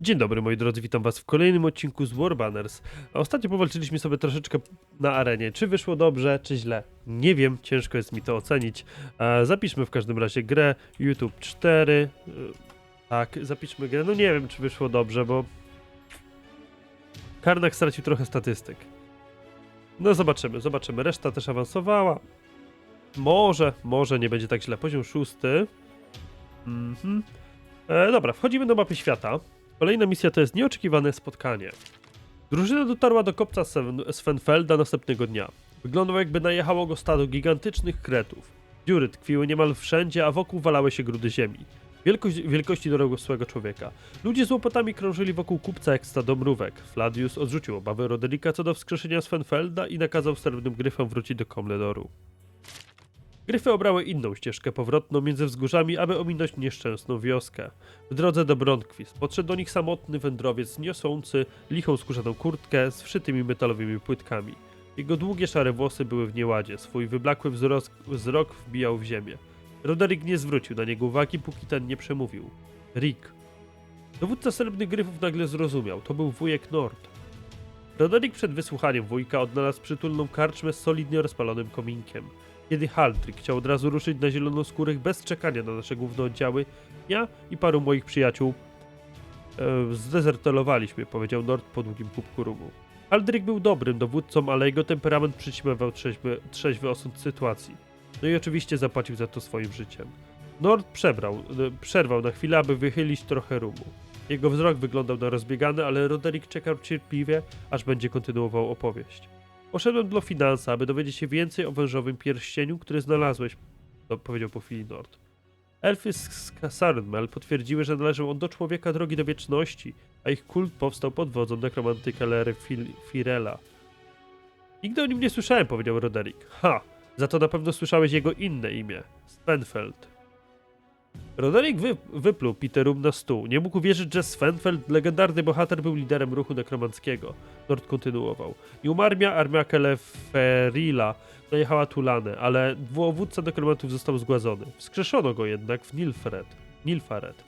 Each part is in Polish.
Dzień dobry moi drodzy, witam was w kolejnym odcinku z War Banners. A Ostatnio powalczyliśmy sobie troszeczkę na arenie. Czy wyszło dobrze, czy źle? Nie wiem, ciężko jest mi to ocenić. E, zapiszmy w każdym razie grę YouTube 4. E, tak, zapiszmy grę. No nie wiem, czy wyszło dobrze, bo Karnak stracił trochę statystyk. No zobaczymy, zobaczymy. Reszta też awansowała. Może, może nie będzie tak źle. Poziom szósty. Mhm. E, dobra, wchodzimy do mapy świata. Kolejna misja to jest nieoczekiwane spotkanie. Drużyna dotarła do kopca Sven- Svenfelda następnego dnia. Wyglądał jakby najechało go stado gigantycznych kretów. Dziury tkwiły niemal wszędzie, a wokół walały się grudy ziemi. Wielkość, wielkości dorosłego człowieka. Ludzie z łopatami krążyli wokół kupca jak stado mrówek. Fladius odrzucił obawy Roderika co do wskrzeszenia Svenfelda i nakazał srebrnym gryfom wrócić do Komledoru. Gryfy obrały inną ścieżkę powrotną między wzgórzami, aby ominąć nieszczęsną wioskę. W drodze do Brądkwist podszedł do nich samotny wędrowiec niosący lichą skórzaną kurtkę z wszytymi metalowymi płytkami. Jego długie szare włosy były w nieładzie, swój wyblakły wzrok, wzrok wbijał w ziemię. Roderick nie zwrócił na niego uwagi, póki ten nie przemówił. Rick. Dowódca srebrnych gryfów nagle zrozumiał, to był wujek Nord. Roderick przed wysłuchaniem wujka odnalazł przytulną karczmę z solidnie rozpalonym kominkiem. Kiedy Haldryk chciał od razu ruszyć na zielonoskórych bez czekania na nasze główne oddziały, ja i paru moich przyjaciół e, zdezertelowaliśmy, powiedział Nord po długim kubku rumu. Haldryk był dobrym dowódcą, ale jego temperament przyćmiewał trzeźwy, trzeźwy osąd sytuacji. No i oczywiście zapłacił za to swoim życiem. Nord przebrał, e, przerwał na chwilę, aby wychylić trochę rumu. Jego wzrok wyglądał na rozbiegany, ale Roderick czekał cierpliwie, aż będzie kontynuował opowieść. Poszedłem do finansa, aby dowiedzieć się więcej o wężowym pierścieniu, który znalazłeś, powiedział po chwili Nord. Elfy z Sarnmel potwierdziły, że należał on do człowieka drogi do wieczności, a ich kult powstał pod wodzą nekromantyka Lery Fil- Firela. Nigdy o nim nie słyszałem, powiedział Roderick. Ha! Za to na pewno słyszałeś jego inne imię. Svenfeld. Roderick wy, wypluł Peterum na stół. Nie mógł uwierzyć, że Svenfeld, legendarny bohater, był liderem ruchu nekromanckiego. Nord kontynuował. Nieumarmia armia Keleferila najechała Tulanę, ale dwuowódca nekromantów został zgładzony. Wskrzeszono go jednak w Nilfred. Nilfaret.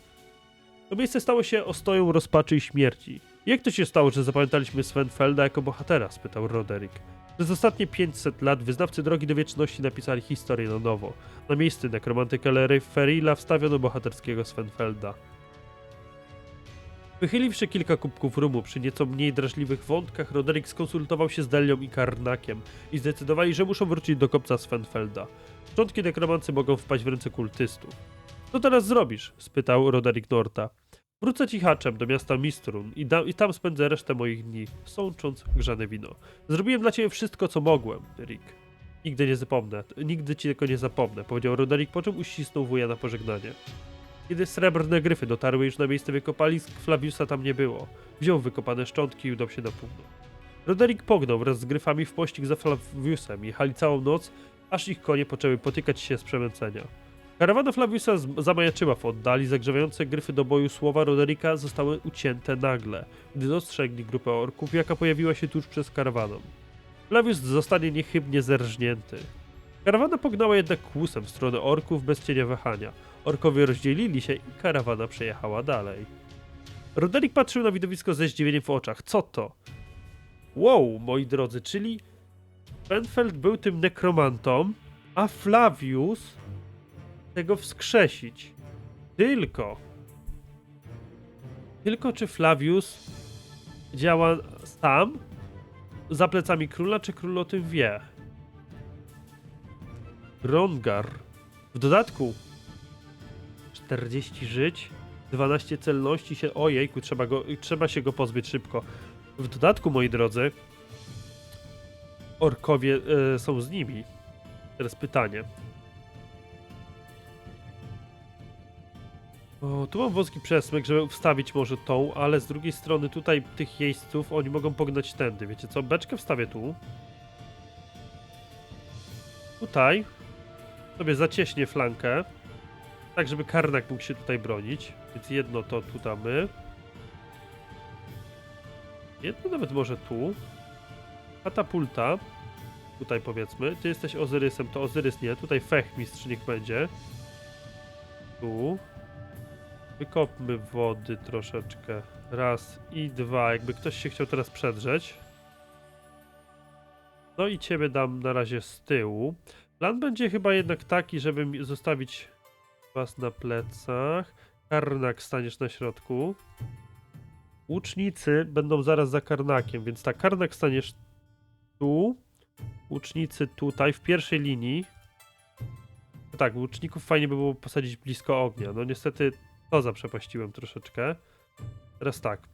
To miejsce stało się ostoją rozpaczy i śmierci. Jak to się stało, że zapamiętaliśmy Svenfelda jako bohatera? spytał Roderick. Przez ostatnie 500 lat wyznawcy drogi do wieczności napisali historię na nowo. Na miejsce nekromantyka Lery Ferila wstawiono bohaterskiego Svenfelda. Wychyliwszy kilka kubków rumu przy nieco mniej drażliwych wątkach, Roderick skonsultował się z Delią i Karnakiem i zdecydowali, że muszą wrócić do kopca Svenfelda. Szczątki nekromancy mogą wpaść w ręce kultystów. Co teraz zrobisz? spytał Roderick Norta. Wrócę cichaczem do miasta Mistrun i, da- i tam spędzę resztę moich dni, sącząc grzane wino. Zrobiłem dla ciebie wszystko, co mogłem, Rick. Nigdy nie zapomnę, nigdy ci tego nie zapomnę, powiedział Roderick, po czym uścisnął wuja na pożegnanie. Kiedy srebrne gryfy dotarły już na miejsce wykopalisk, Flaviusa tam nie było. Wziął wykopane szczątki i udał się na północ. Roderick pognał wraz z gryfami w pościg za Flaviusem. Jechali całą noc, aż ich konie poczęły potykać się z przemęcenia. Karawana Flaviusa zamajaczyła w oddali, zagrzewające gryfy do boju słowa Roderika zostały ucięte nagle, gdy dostrzegli grupę orków, jaka pojawiła się tuż przez karawaną. Flavius zostanie niechybnie zerżnięty. Karawana pognała jednak kłusem w stronę orków bez cienia wahania. Orkowie rozdzielili się i karawana przejechała dalej. Roderick patrzył na widowisko ze zdziwieniem w oczach. Co to? Wow, moi drodzy, czyli Benfeld był tym nekromantą, a Flavius tego wskrzesić. Tylko. Tylko czy Flavius działa sam za plecami króla, czy król o tym wie? Rongar. W dodatku 40 żyć, 12 celności się. Ojejku, trzeba, go, trzeba się go pozbyć szybko. W dodatku, moi drodzy, orkowie e, są z nimi. Teraz pytanie. O, tu mam wąski przesmyk, żeby wstawić może tą, ale z drugiej strony tutaj tych jeźdźców oni mogą pognać tędy. Wiecie co? Beczkę wstawię tu. Tutaj sobie zacieśnię flankę, tak żeby Karnak mógł się tutaj bronić. Więc jedno to tu damy. Jedno nawet może tu. Katapulta. Tutaj powiedzmy. Ty jesteś Ozyrysem, to Ozyrys nie. Tutaj Fechmistrz niech będzie. Tu. Wykopmy wody troszeczkę. Raz i dwa. Jakby ktoś się chciał teraz przedrzeć. No i ciebie dam na razie z tyłu. Plan będzie chyba jednak taki, żeby zostawić was na plecach. Karnak staniesz na środku. Łucznicy będą zaraz za karnakiem, więc tak, karnak staniesz tu. Łucznicy tutaj, w pierwszej linii. No tak, łuczników fajnie by było posadzić blisko ognia. No niestety to zaprzepaściłem troszeczkę. Teraz tak.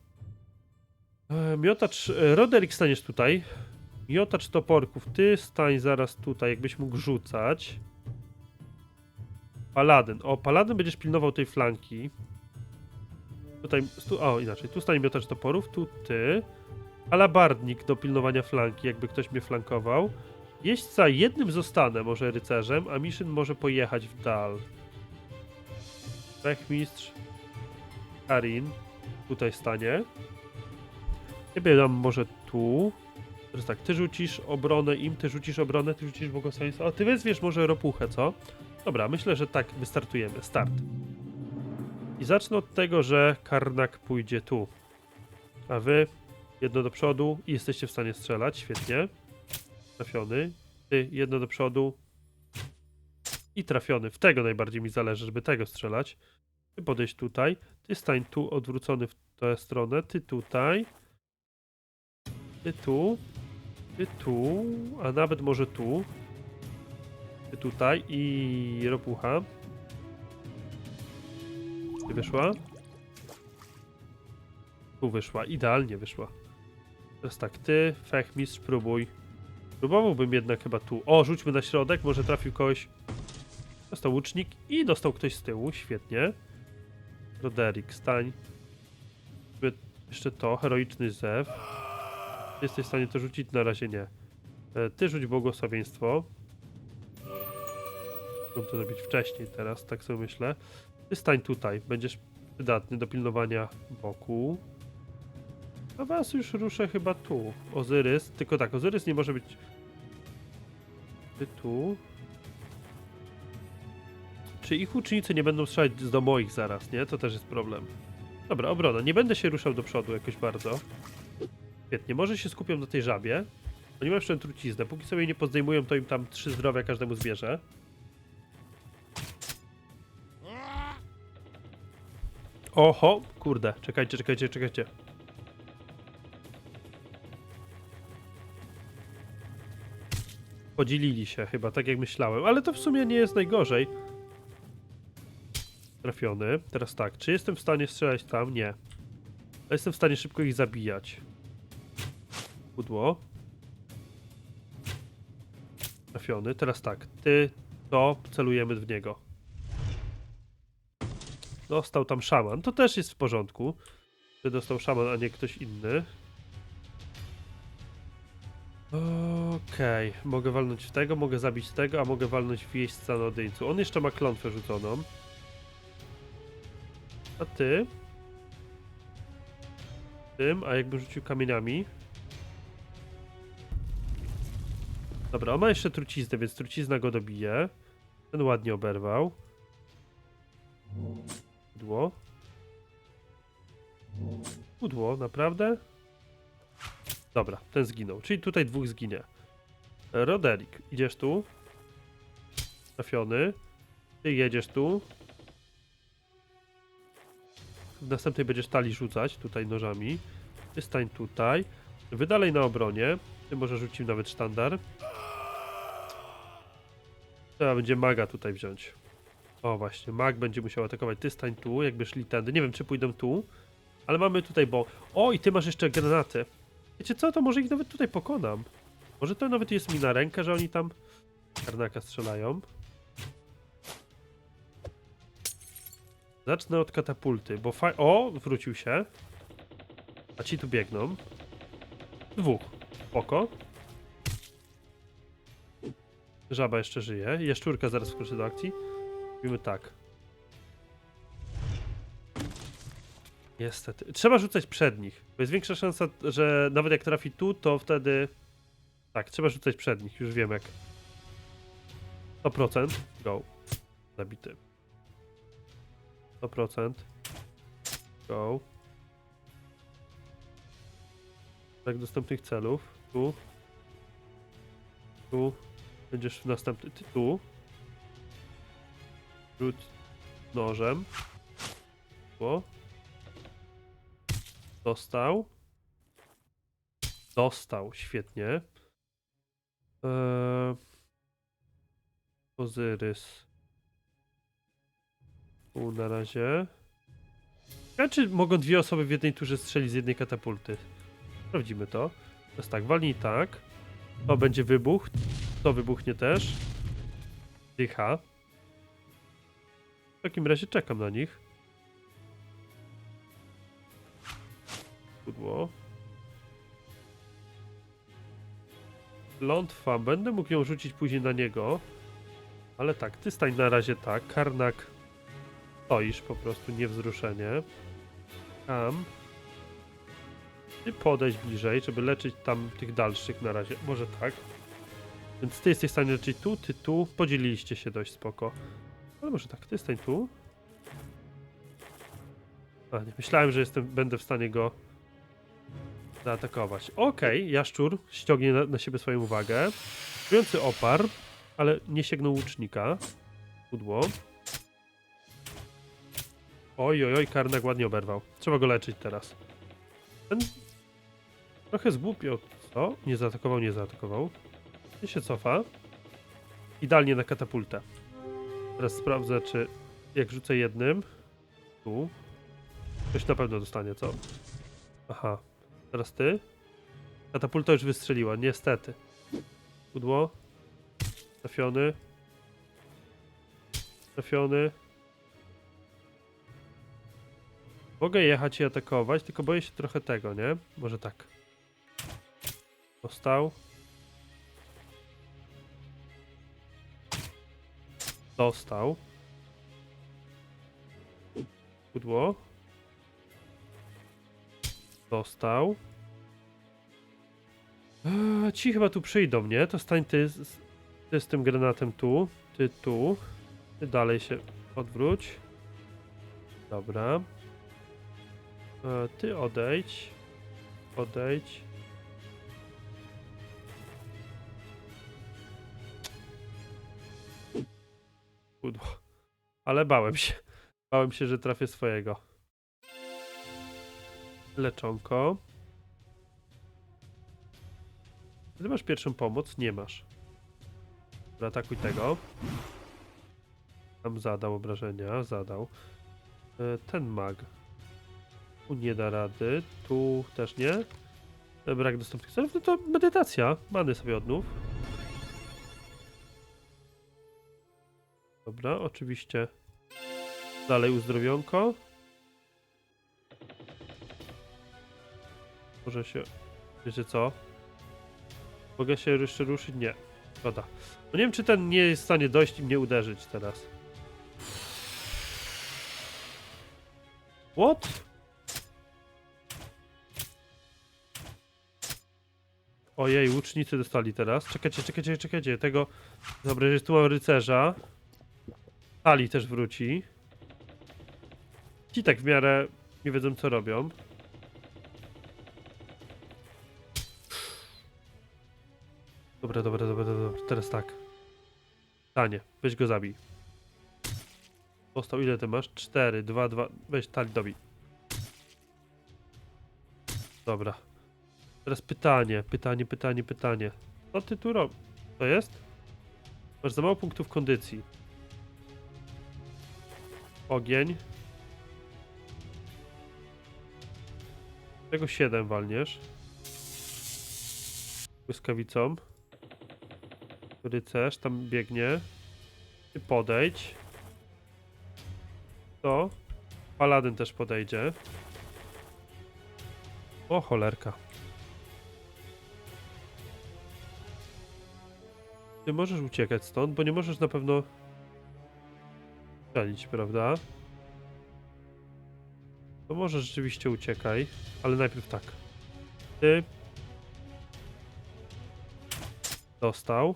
E, miotacz, e, Roderick staniesz tutaj. Miotacz toporków, ty stań zaraz tutaj, jakbyś mógł rzucać. Paladyn. O, Paladyn będziesz pilnował tej flanki. Tutaj, stu, o inaczej, tu stanie miotacz toporów, tu ty. Alabardnik do pilnowania flanki, jakby ktoś mnie flankował. Jeźdźca jednym zostanę może rycerzem, a Mission może pojechać w dal. Wechmistrz. Karin. Tutaj stanie. Ciebie dam może tu. Teraz tak, ty rzucisz obronę im, ty rzucisz obronę, ty rzucisz błogosławieństwo. A ty wezwiesz może ropuchę, co? Dobra, myślę, że tak wystartujemy. Start. I zacznę od tego, że Karnak pójdzie tu. A wy jedno do przodu i jesteście w stanie strzelać. Świetnie. Trafiony. Ty jedno do przodu. I trafiony. W tego najbardziej mi zależy, żeby tego strzelać. Ty podejść tutaj. Ty stań tu, odwrócony w tę stronę. Ty tutaj. Ty tu. Ty tu. A nawet może tu. Tutaj. I ropucha. Ty wyszła. Tu wyszła. Idealnie wyszła. Teraz tak, ty, fechmistrz, próbuj. Próbowałbym jednak chyba tu. O, rzućmy na środek, może trafił kogoś. Dostał łucznik i dostał ktoś z tyłu, świetnie. Roderick, stań. Jeszcze to, heroiczny zew. Jesteś w stanie to rzucić? Na razie nie. E, Ty rzuć błogosławieństwo. Mógłbym to zrobić wcześniej teraz, tak sobie myślę. Ty stań tutaj, będziesz przydatny do pilnowania boku. A was już ruszę chyba tu. Ozyrys, tylko tak, Ozyrys nie może być... Ty tu. Czy ich łucznicy nie będą strzelać do moich zaraz, nie? To też jest problem. Dobra, obrona. Nie będę się ruszał do przodu jakoś bardzo. Świetnie, może się skupią na tej żabie. Oni mają jeszcze truciznę. Póki sobie nie pozdejmują, to im tam trzy zdrowia każdemu zbierze. Oho, kurde, czekajcie, czekajcie, czekajcie. Podzielili się chyba, tak jak myślałem, ale to w sumie nie jest najgorzej. Trafiony. Teraz tak, czy jestem w stanie strzelać tam? Nie. Jestem w stanie szybko ich zabijać. Pudło. Trafiony. Teraz tak, ty, to, celujemy w niego. Dostał tam szaman. To też jest w porządku. Że dostał szaman, a nie ktoś inny. Okej, mogę walnąć w tego, mogę zabić tego, a mogę walnąć w jeźdźca na odyńcu. On jeszcze ma klątwę rzuconą. A ty? Tym, a jakby rzucił kamieniami? Dobra, on ma jeszcze truciznę, więc trucizna go dobije. Ten ładnie oberwał. Pudło. Pudło, naprawdę? Dobra, ten zginął. Czyli tutaj dwóch zginie. Roderick, idziesz tu. Trafiony. Ty jedziesz tu. W następnej będziesz tali rzucać tutaj nożami. Ty stań tutaj. Wy dalej na obronie. Ty może rzucił nawet sztandar. Trzeba będzie maga tutaj wziąć. O właśnie, mag będzie musiał atakować. Ty stań tu, jakby szli tędy. Nie wiem, czy pójdą tu. Ale mamy tutaj, bo... O, i ty masz jeszcze granaty. Wiecie co, to może ich nawet tutaj pokonam. Może to nawet jest mi na rękę, że oni tam karnaka strzelają. Zacznę od katapulty, bo. O, wrócił się. A ci tu biegną. Dwóch. Oko. Żaba jeszcze żyje. Jaszczurka zaraz wkroczy do akcji. Robimy tak. Niestety. Trzeba rzucać przed nich. Bo jest większa szansa, że nawet jak trafi tu, to wtedy... Tak, trzeba rzucać przed nich. Już wiem jak. 100%. Go. Zabity. 100%. Go. Tak, dostępnych celów. Tu. Tu. Będziesz w następny. Ty tu. Rzut nożem. O. Dostał. Dostał, świetnie. Eee... Ozyrys. Tu na razie. A czy mogą dwie osoby w jednej turze strzelić z jednej katapulty? Sprawdzimy to. Jest tak, walnij tak. To będzie wybuch. To wybuchnie też. Dycha. Takim razie czekam na nich. Pudło. Lątwa. Będę mógł ją rzucić później na niego. Ale tak, ty stań na razie tak. Karnak. Stoisz po prostu, niewzruszenie. Tam. Ty podejdź bliżej, żeby leczyć tam tych dalszych na razie. Może tak. Więc ty jesteś w stanie leczyć tu, ty tu. Podzieliliście się dość spoko. Ale może tak, ty stań tu. A, nie myślałem, że jestem, będę w stanie go zaatakować. Okej, jaszczur ściągnie na, na siebie swoją uwagę. Czujący opar, ale nie sięgnął łucznika. Pudło. Oj, oj, oj, karnak ładnie oberwał. Trzeba go leczyć teraz. Ten trochę zgłupiał. Co? Nie zaatakował, nie zaatakował. I się cofa. Idealnie na katapultę. Teraz sprawdzę, czy jak rzucę jednym. Tu. Ktoś na pewno dostanie, co? Aha. Teraz ty. Katapulta już wystrzeliła, niestety. Pudło. Trafiony. Trafiony. Mogę jechać i atakować, tylko boję się trochę tego, nie? Może tak. Dostał. Dostał. Pudło. Dostał. Eee, ci chyba tu przyjdą, nie? To stań ty z, ty z tym granatem tu. Ty tu. Ty dalej się odwróć. Dobra. E, ty odejdź. Odejdź. Ale bałem się. Bałem się, że trafię swojego. Leczonko. Ty masz pierwszą pomoc? Nie masz. Dobra, atakuj tego. Tam zadał obrażenia, zadał. E, Ten mag. Tu nie da rady, tu też nie. Brak dostępnych celów, no to medytacja. Many sobie odnów. Dobra, oczywiście. Dalej uzdrowionko. Może się... Wiecie co? Mogę się jeszcze ruszyć? Nie. Szkoda. No nie wiem, czy ten nie jest w stanie dojść i mnie uderzyć teraz. What? Ojej, łucznicy dostali teraz. Czekajcie, czekajcie, czekajcie. Tego... Dobra, tu mam rycerza. Tali też wróci. Ci tak w miarę nie wiedzą, co robią. Dobra, dobra, dobra, dobra. Teraz tak. Tanie, weź go zabij. Dostał ile ty masz? 4, 2, 2. Weź tali dobij. Dobra. Teraz pytanie, pytanie, pytanie, pytanie. Co ty tu robisz? To jest? Masz za mało punktów kondycji. Ogień. Tego 7 walniesz. Błyskawicą. Rycerz tam biegnie. Ty podejdź. To. Paladyn też podejdzie. O cholerka. Ty możesz uciekać stąd, bo nie możesz na pewno strzelić, prawda? To może rzeczywiście uciekaj, ale najpierw tak. Ty. Dostał.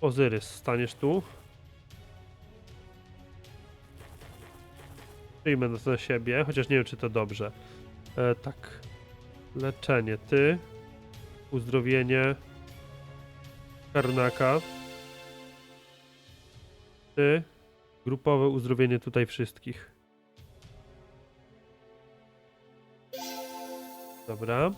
Ozyrys, staniesz tu. Przyjmę to na siebie, chociaż nie wiem, czy to dobrze. E, tak. Leczenie. Ty. Uzdrowienie. Karnaka. Ty. Grupowe uzdrowienie tutaj wszystkich. Dobra.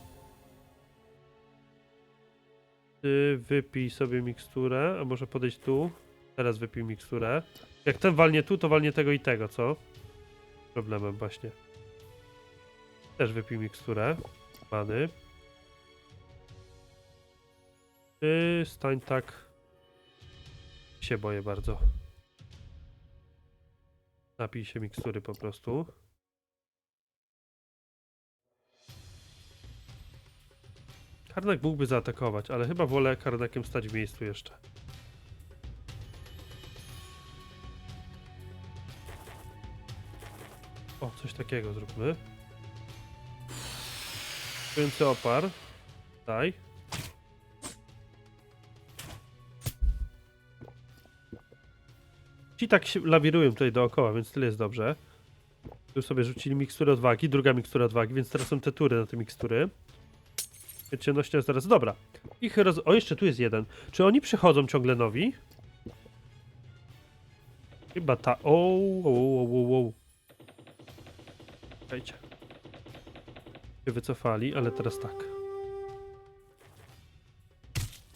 Ty wypij sobie miksturę, a może podejść tu. Teraz wypij miksturę. Jak ten walnie tu, to walnie tego i tego, co? Problemem właśnie. Też wypij miksturę. Many. Ty stań tak. Się boję bardzo. Napij się mikstury po prostu. Karnak mógłby zaatakować, ale chyba wolę karnakiem stać w miejscu jeszcze. O, coś takiego zróbmy. Kręcę opar. Daj. Ci tak się lawirują tutaj dookoła, więc tyle jest dobrze. Tu sobie rzucili miksturę odwagi, druga mikstura odwagi, więc teraz są te tury na te mikstury. Ciemnością jest teraz. Dobra. Ich roz... O, jeszcze tu jest jeden. Czy oni przychodzą ciągle nowi? Chyba ta. O, o, o, o. Czekajcie. Się wycofali, ale teraz tak.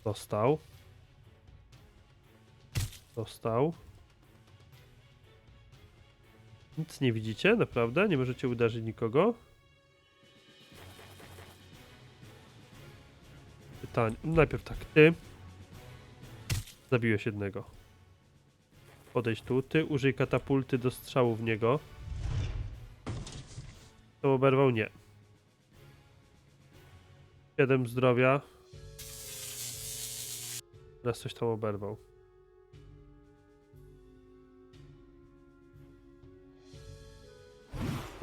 Dostał. Dostał. Nic nie widzicie? Naprawdę? Nie możecie uderzyć nikogo? Pytanie. Najpierw tak, ty. Zabiłeś jednego. Podejdź tu. Ty użyj katapulty do strzału w niego. To oberwał? Nie. 7 zdrowia. Teraz coś tam oberwał.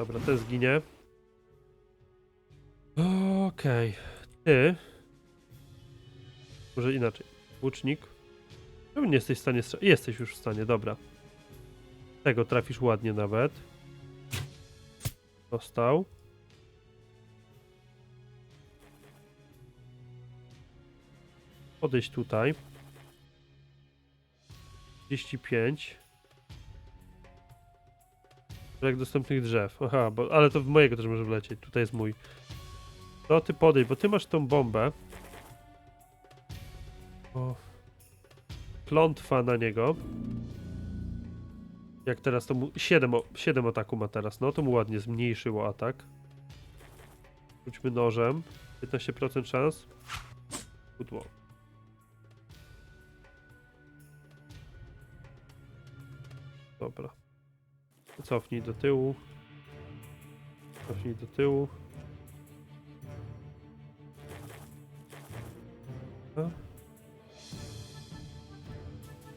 Dobra, ten zginie. Okej. Ty. Może inaczej. Łucznik. Czemu nie jesteś w stanie? Jesteś już w stanie, dobra. Tego trafisz ładnie nawet. Dostał. Podejść tutaj. 35. Brak dostępnych drzew. Aha, bo, ale to w mojego też może wlecieć. Tutaj jest mój. To ty podejdź, bo ty masz tą bombę. O. Klątwa na niego. Jak teraz to mu... 7, o- 7 ataku ma teraz, no to mu ładnie zmniejszyło atak. Rzućmy nożem. 15% szans. Pudło. Dobra. Cofnij do tyłu. Cofnij do tyłu.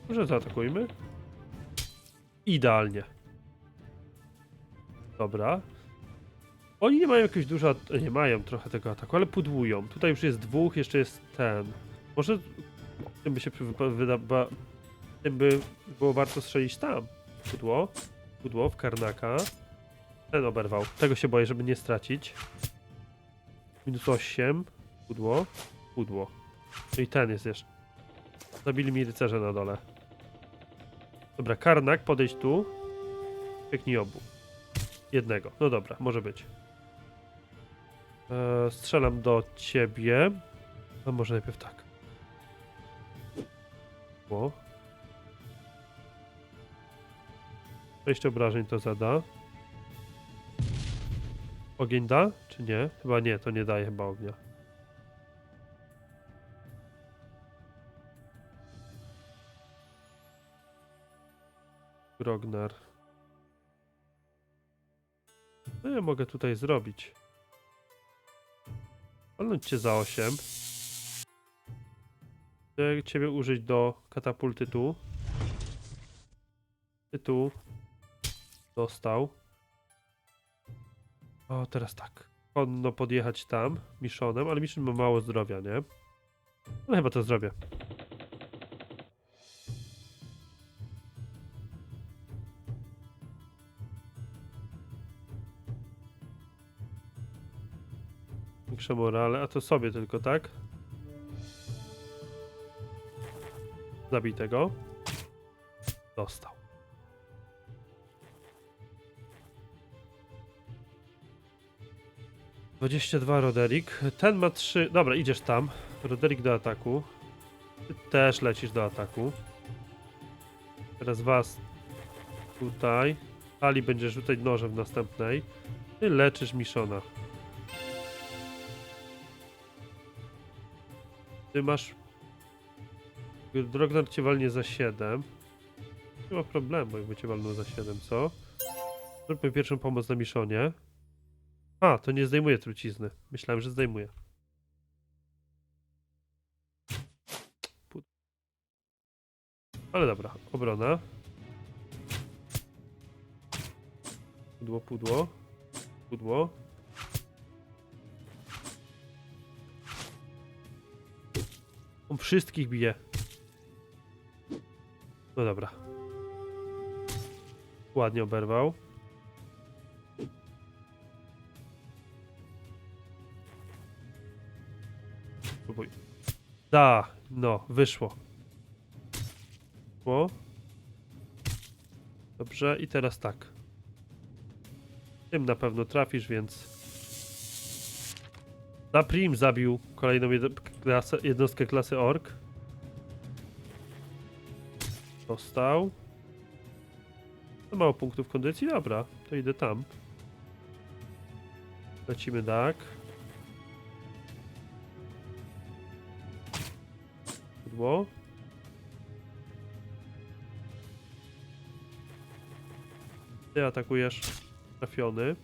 Może zaatakujmy? Idealnie. Dobra. Oni nie mają jakiegoś dużo... Nie mają trochę tego ataku, ale pudłują. Tutaj już jest dwóch, jeszcze jest ten. Może tym by się wyda... Tym by było warto strzelić tam. Pudło pudło w karnaka. Ten oberwał. Tego się boję, żeby nie stracić. Minus 8. Pudło. Pudło. No i ten jest jeszcze. Zabili mi rycerze na dole. Dobra, karnak, podejdź tu. Pieknij obu. Jednego. No dobra, może być. Eee, strzelam do ciebie. No może najpierw tak. Pudło. 6 obrażeń to zada. Ogień da? Czy nie? Chyba nie, to nie daje chyba ognia. Grognar. No ja mogę tutaj zrobić. Walnąć cię za 8. Chcę ciebie użyć do katapulty tu. Ty tu dostał. O, teraz tak. Konno podjechać tam, Miszonem, ale Miszon ma mało zdrowia, nie? Ale chyba to zrobię. Większe morale, a to sobie tylko, tak? Zabij tego. Dostał. Dwadzieścia dwa Roderick. Ten ma trzy. Dobra, idziesz tam. Roderick do ataku. Ty też lecisz do ataku. Teraz was tutaj. Ali będzie rzucać nożem w następnej. Ty leczysz Miszona. Ty masz... Drognar cię walnie za 7. Nie ma problemu, jakby cię walnął za 7, co? Zróbmy pierwszą pomoc na Miszonie. A, to nie zdejmuje trucizny. Myślałem, że zdejmuje. Ale dobra, obrona. Pudło, pudło. Pudło. On wszystkich bije. No dobra. Ładnie oberwał. Da, no, wyszło. Wyszło. Dobrze, i teraz tak. Tym na pewno trafisz, więc... Na Prim zabił kolejną klasę, jednostkę klasy Ork. Dostał. To mało punktów kondycji, dobra, to idę tam. Lecimy tak. Pudło. Ty atakujesz trafiony.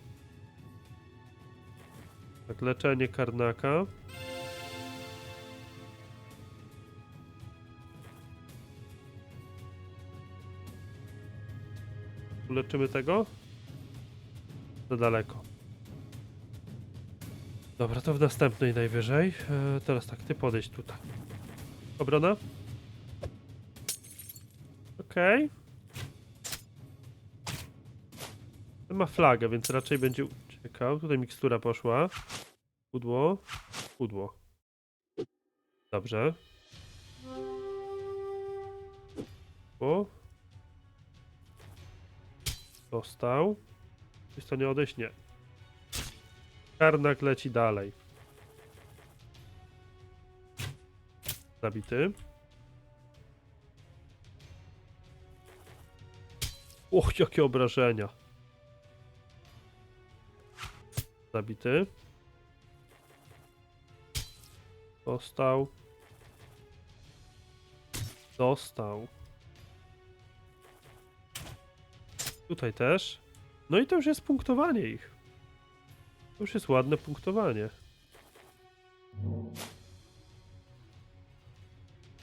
Tak, leczenie karnaka. Uleczymy tego? Za daleko. Dobra, to w następnej najwyżej. E, teraz tak, ty podejść tutaj. Obrona? Okej. Ten ma flagę, więc raczej będzie uciekał. Tutaj mikstura poszła. Pudło. Pudło. Dobrze. O. Dostał. Jest to nie odejść? Nie. Karnak leci dalej. Zabity. Och, jakie obrażenia. Zabity. Dostał. Dostał. Tutaj też. No i to już jest punktowanie ich. To już jest ładne punktowanie.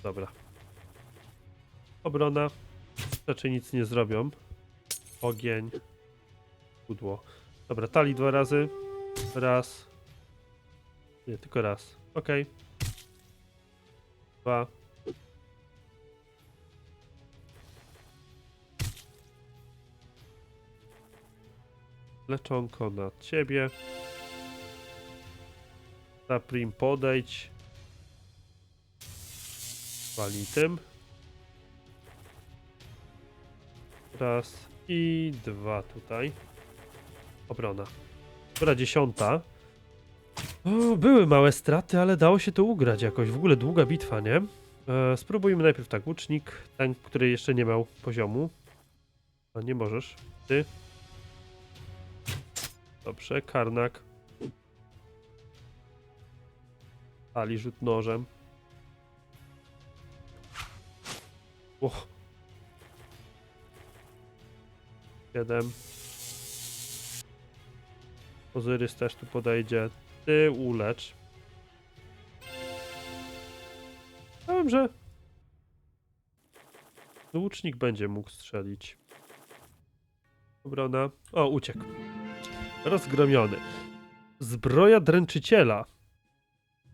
Dobra. Obrona. Raczej nic nie zrobią. Ogień. Pudło. Dobra, tali dwa razy. Raz. Nie, tylko raz. Okej. Dwa. Leczonko na ciebie. Na podejdź. Wali tym. Raz i dwa tutaj. Obrona. Dobra, dziesiąta. O, były małe straty, ale dało się to ugrać jakoś. W ogóle długa bitwa, nie? E, spróbujmy najpierw tak. Łucznik, ten, który jeszcze nie miał poziomu. A nie możesz. Ty. Dobrze, karnak. Ali rzut nożem. O. Siedem. Ozyrys też tu podejdzie. Ty ulecz. Dobrze. Łucznik będzie mógł strzelić. Obrona. O, uciekł. Rozgromiony. Zbroja dręczyciela.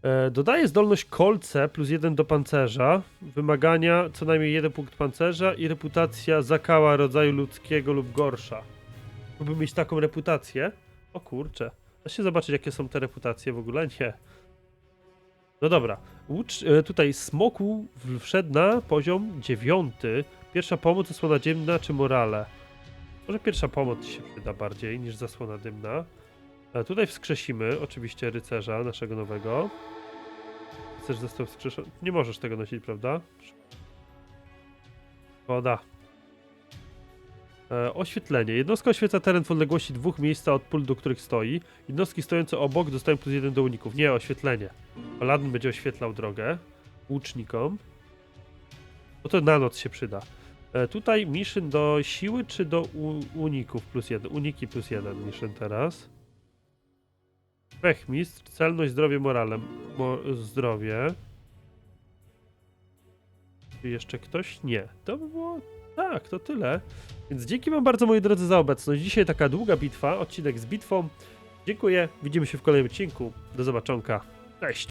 E, dodaje zdolność kolce plus jeden do pancerza. Wymagania co najmniej jeden punkt pancerza i reputacja zakała rodzaju ludzkiego lub gorsza. Mógłbym mieć taką reputację. O kurcze. Da się zobaczyć, jakie są te reputacje w ogóle? Nie. No dobra. Łucz, e, tutaj smoku wszedł na poziom dziewiąty. Pierwsza pomoc, zasłona dymna czy morale? Może pierwsza pomoc się przyda bardziej niż zasłona dymna. E, tutaj wskrzesimy oczywiście rycerza naszego nowego. Rycerz został wskrzeszony. Nie możesz tego nosić, prawda? Szkoda. E, oświetlenie. Jednostka oświeca teren w odległości dwóch miejsca od pól, do których stoi. Jednostki stojące obok dostają plus jeden do uników. Nie, oświetlenie. Paladin będzie oświetlał drogę łucznikom. No to na noc się przyda. E, tutaj mission do siły czy do uników plus jeden? Uniki plus jeden mission teraz. Pechmistrz, celność, zdrowie, morale. Mo zdrowie. Czy jeszcze ktoś? Nie. To by było... Tak, to tyle. Więc dzięki wam bardzo moi drodzy za obecność. Dzisiaj taka długa bitwa, odcinek z bitwą. Dziękuję, widzimy się w kolejnym odcinku. Do zobaczonka. Cześć!